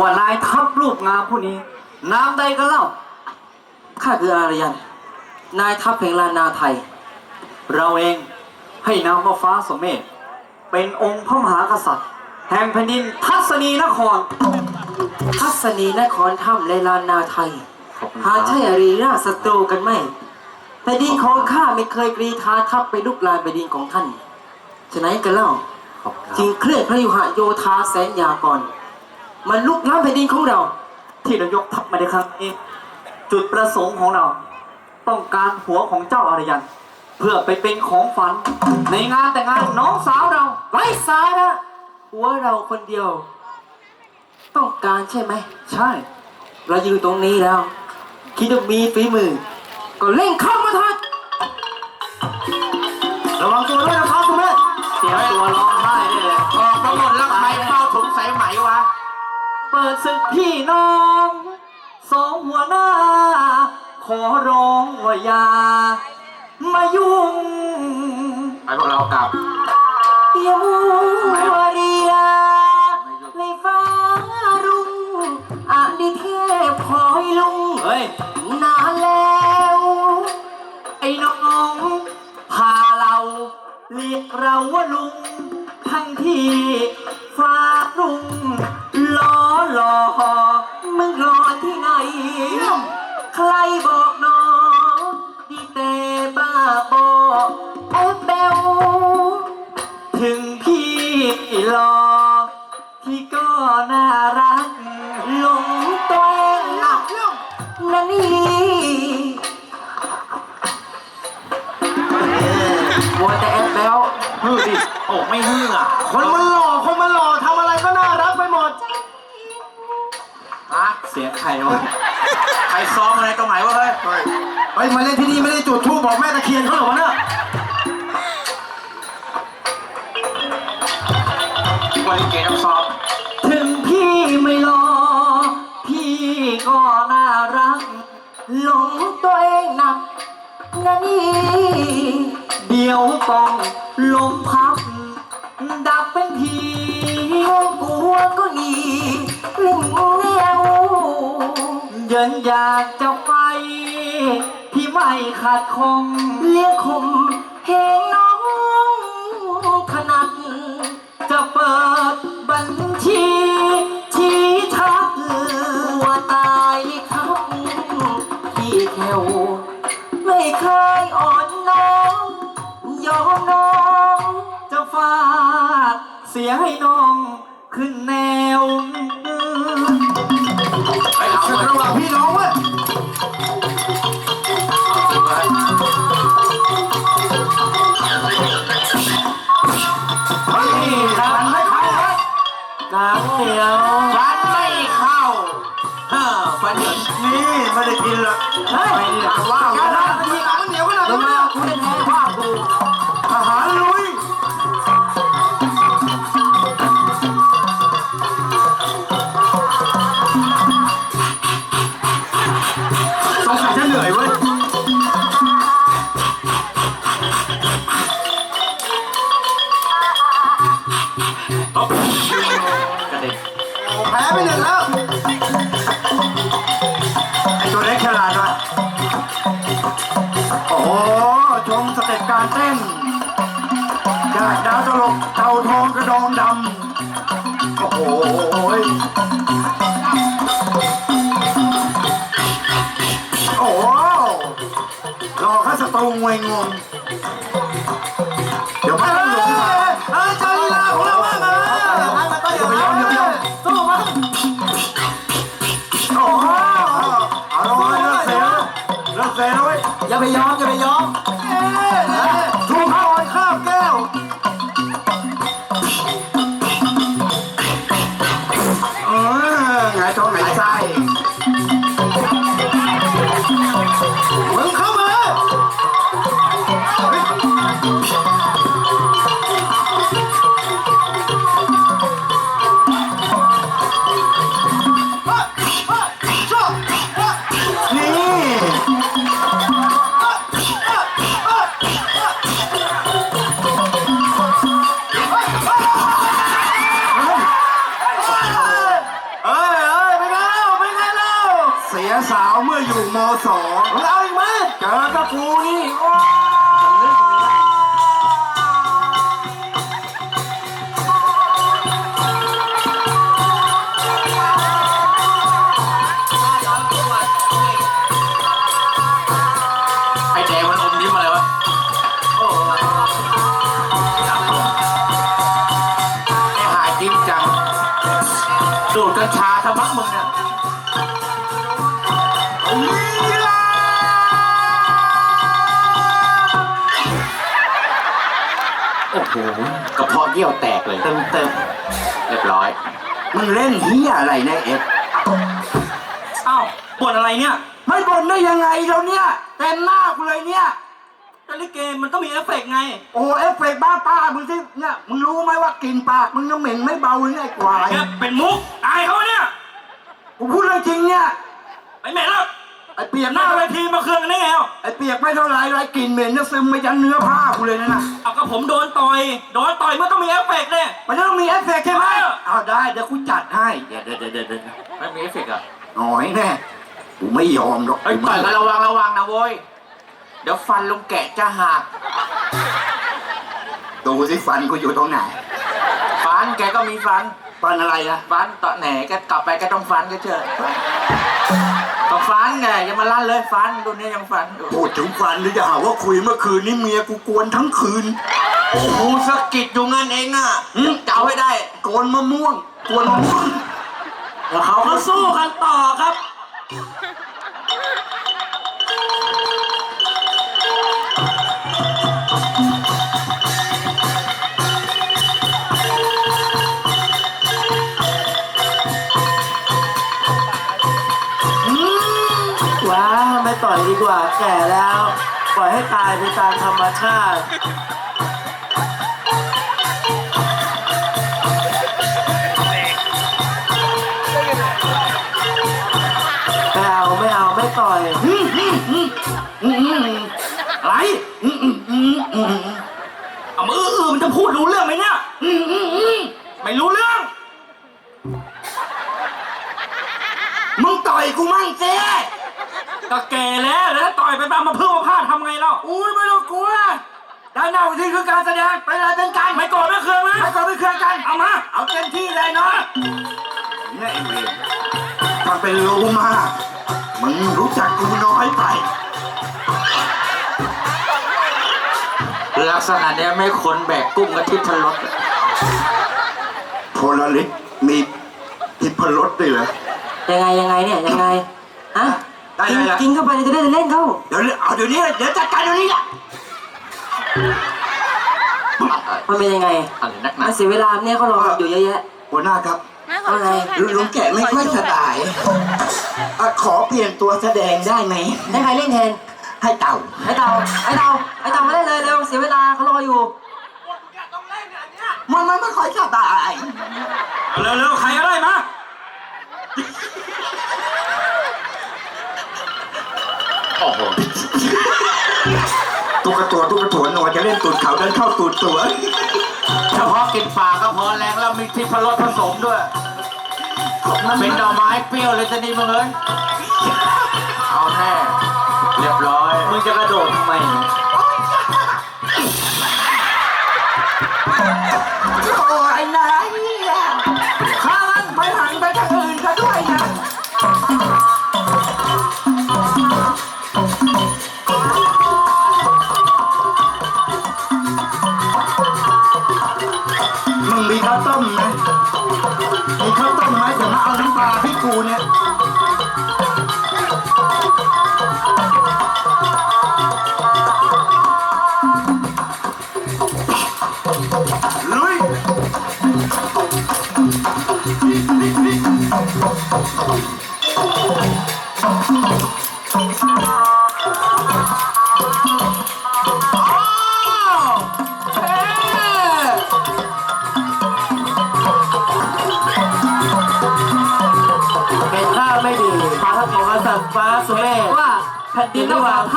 ว่านายทัพรูปงามผู้นี้ นามใดกันเล่า ข้าคืออารยัน นายทัพแห่งลานนาไทย เราเองให้นามว่าฟ้าสมเมธเป็นองค์พระมหากษัตริย์ แห่งแผ่นดินทัศนีนคร ทัศนีนครถ้ำในลานนาไทยขอบคุณครับหาใช่อารีราชศัตรูกันไหมแผ่นดินของข้าไม่เคยกรีธาทัพไปลุกลานแผ่นดินของท่านฉะนั้นกันเล่าขอบคุณครับจึงเคลื่อนพระยุหโยธาแสนยาก่อน มันลุกล้ำแผ่นดินของเรา ที่เรายกทัพมาในครั้งนี้จุดประสงค์ของเรา ต้องการหัวของเจ้าอารยัน เพื่อไปเป็นของฝัน ในงานแต่งงานน้องสาวเราไร้สาระหัวเราคนเดียว ต้องการใช่ไหม ใช่ เราอยู่ตรงนี้แล้ว คิดว่ามีฝีมือ ก็เร่งเข้ามาทันระวังตัวด้วยนะฟ้าสมเมธเสียตัวร้องไห้ได้เลยออกมาหมดแล้ว ดศึกพี่น้อง สองหัวหน้า ขอร้องว่าอย่ามายุ่งไปพวกเรากลับยามูวารียาเลยฟ้ารุ่งอดิเทพคอยลุงเฮ้ยนานแล้ว ไอ้น้องพาเราเรียกเราว่าลุง ทั้งที่ฟ้ารุ่ง ลฮือดิโอ้ไม่ฮืออะคนมันหล่อคนมันหล่อทำอะไรก็น่ารักไปหมดอะเสียงใครวะใครซ้อมอะไรตรงไหนวะเฮ้ยเฮ้ยมาเล่นที่นี่ไม่ได้จุดทูบบอกแม่ตะเคียนเขาเหรอวะเนี่ยวันเกตต้องซ้อมถึงพี่ไม่หลอพี่ก็น่ารัก หลงตัวเองหนักนั่นนี่ เดี๋ยวกองลมพับดับเป็นทีกลัวก็หนีลิงแนวเยินอยากจะไป ที่ไม่ขาดคงเรียกคม มื่ออยู่มสองมึงเอาอีกไหมเจอกับกูนี่โอ้ไอ้แดงมันอมยิ้มอะไรวะ ไอ้หายยิ้มจัง ดูดกัญชาทำมักมึงเนี่ย กระเพาะเยี่ยวแตกเลยเต็มเต็มเรียบร้อย มึงเล่นเฮียอะไรเนะเอ็ดอ้าวบ่นอะไรเนี่ย ไม่บ่นได้ยังไงเราเนี่ยเต็มหน้ากูเลยเนี่ยแต่ลิเกมันต้องมีเอฟเฟกต์ไง โอ้เอฟเฟกต์บ้าป้ามึงสิเนี่ยมึงรู้ไหมว่ากลิ่นปากมึงน้ำเหม็นไม่เบาเลยไงไอ้ควายแกเป็นมุกอายเขาเนี่ย กูพูดเรื่องจริงเนี่ยไอ้แม่แล้ว ไอ้เปียกหหน้าน้าเวไอ้ทีมาเครื่องกันได้ไงอะไอ้เปียกไม่เท่าไรไรกลิ่นเหม็นเนี่ยซึมไปยันเนื้อผ้ากูเลยนะน่ะเอาก็ผมโดนต่อยโดนต่อยมันต้องมีเอฟเฟกต์เนี่ยมันต้องมีเอฟเฟกต์ใช่ไหมเออเอาได้เดี๋ยวกูจัดให้เดี๋ยวเดี๋ยวเดี๋ยวเดี๋ยวไม่มีเอฟเฟกต์อะหน่อยแน่กูไม่ยอมหรอกเอ้ยต่อยกันระวังระวังนะโว้ยเดี๋ยวฟันลุงแกะจะหักดูสิฟันกูอยู่ตรงไหนฟันแกก็มีฟัน ฟันอะไรอะฟันตอนไหนแกกลับไปแกต้องฟันก็เถอะต้องฟันไงอย่ามาลั่นเลยฟันดูเนี่ยยังฟันอยู่พูดถึงฟันหรือจะหาว่าคุยเมื่อคืนนี้เมียกูกวนทั้งคืนโอ้โหสะกิดอยู่งั้นเองอะจะเอาให้ได้โกนมะม่วงกวนมะม่วงแล้วเขาก็สู้กันต่อครับ ว่าแก่แล้ว ปล่อยให้ตายไปตามธรรมชาติ แก่แล้วแล้วต่อยไปตามมาเพื่อมาพลาดทำไงเล่าอุ้ยไม่ต้องกลัวด้านหน้าเวทีคือการแสดงไปเลยเป็นการไม่โกรธไม่เคืองนะไม่ก่อนไม่เคลื่อนกันเอามาเอาเต็มที่เลยเนาะนี่ไอ้เวรทำเป็นรู้มากมึงรู้จักกูน้อยไป ลักษณะเนี้ยไม่คนแบกกุ้งกระทิบทะลดโพลาริสมีทิพรสด้วยเหรอยังไงยังไงเนี่ยยังไงฮะ ได้กินได้ได้กินเข้าไปจะได้เล่นเข้าเดี๋ยวเอาเดี๋ยวนี้เดี๋ยวจัดการเดี๋ยวนี้ละมันเป็นยังไงอะไรนักหมันานเสียเวลาเนี่ยเขารออยู่เยอะแยะ หัวหน้าครับอะไรลุงแกะไม่ค่อยสบายอะขอเปลี่ยนตัวแสดงได้ไหมให้ใครเล่นแทน ให้เต่า ไอ้เต่าไอ้เต่าไอ้เต่ามาเล่นเลยเร็วเสียเวลาเขารออยู่ มันมันไม่ค่อยสบายเอาเร็วๆใครก็ได้มา โอ้โหตุ๊กตัวตุ๊กตัวหนวดจะเล่นตูดเขาเดินเข้าตูดตัวเฉพาะกินปลาก็พอแรงแล้วมีทิพรสผสมด้วย เป็นดอกไม้เปรี้ยวเลยจะดีมึงเลยเอาแน่เรียบร้อย มึงจะกระโดดทำไมาวต้มนะไอ้ข้าวต้มไหมเดี๋ยวมาเอาน้ำปลาพี่กูเนี่ย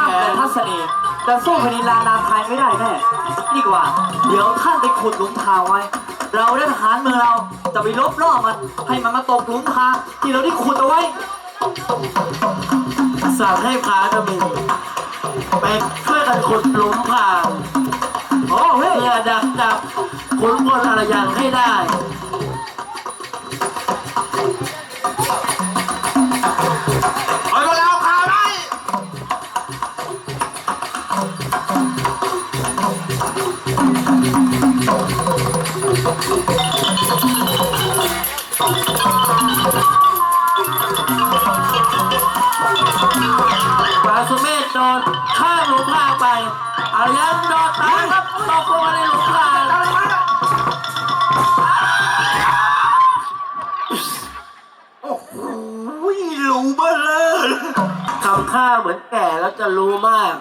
นระหว่างท่ามแต่ทัศนีจะสู้แผ่นดินลานาไทยไม่ได้แน่นี่กว่า เดี๋ยวท่านไปขุดหลุมทางไว้ เราได้ทหารเมืองเราจะไปลบล่อมัน ให้มันมาตกหลุมทางที่เราได้ขุดเอาไว้สั่งให้พาดมินไปช่วยกันขุดหลุมพรางโอ้เพื่อดักจับขุนพลอารยันให้ได้ ลุมพรางไปอารยันโดนตายครับตกลงมาในหลุมพรางโอ้โหรู้เบ้อเลยทำข้าเหมือนแก่แล้วจะรู้มาก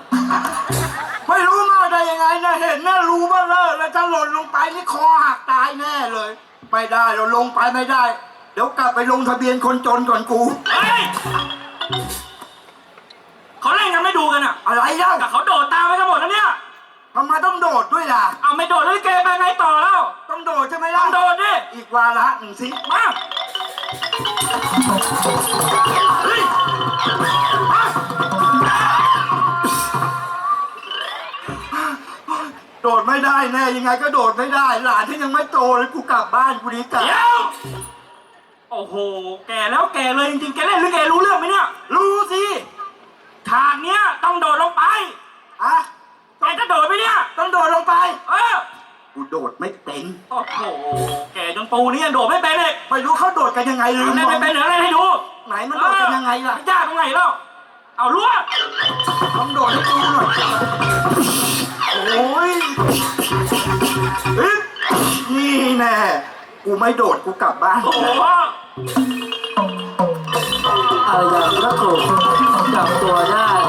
ไม่รู้มากได้ยังไงนะเห็นนะรู้เบ้อเลยแล้วถ้าหล่นลงไปนี่คอหักตายแน่เลย ไม่ได้เราลงไปไม่ได้ เดี๋ยวกลับไปลงทะเบียนคนจนก่อนกูเฮ้ย เขาเล่นกันไม่ดูกันอะอะไรเล่าแต่เขาโดดตามไปกันหมดแล้วเนี่ย ทำไมต้องโดดด้วยล่ะ เอาไม่โดดแล้วลิเกไปไงต่อแล้วต้องโดดใช่ไหมต้ล่ะองโดดดิอีกวาระหนึ่งสิมาเฮ้ยมาโดดไม่ได้แน่ยังไงก็โดดไม่ได้ หลานที่ยังไม่โตเลยกูกลับบ้านกูดีกลับเดี๋ยวโอ้โห แก่แล้วแก่เลยจริงๆแกเล่นลิเกรู้เรื่องไหมเนี่ย รู้สิ ฉากเนี้ยต้องโดดลงไปอะแกจะโดดไหมเนี่ย ต้องโดดลงไป เออ กูโดดไม่เป็น โอ้โห แกจนปูนี่ยังโดดไม่เป็นเลยไม่รู้เขาโดดกันยังไงลืมเล่นไม่เป็นเหรอเล่นให้ดูไหนมันโดดกันยังไงล่ะ ยากตรงไหนเล่าเอาลวดต้องโดดให้ดูหน่อย โอ้ยเฮ้ยนี่แน่กูไม่โดดกูกลับบ้านโอ้โหอารยันก็ถูก จับตัวได้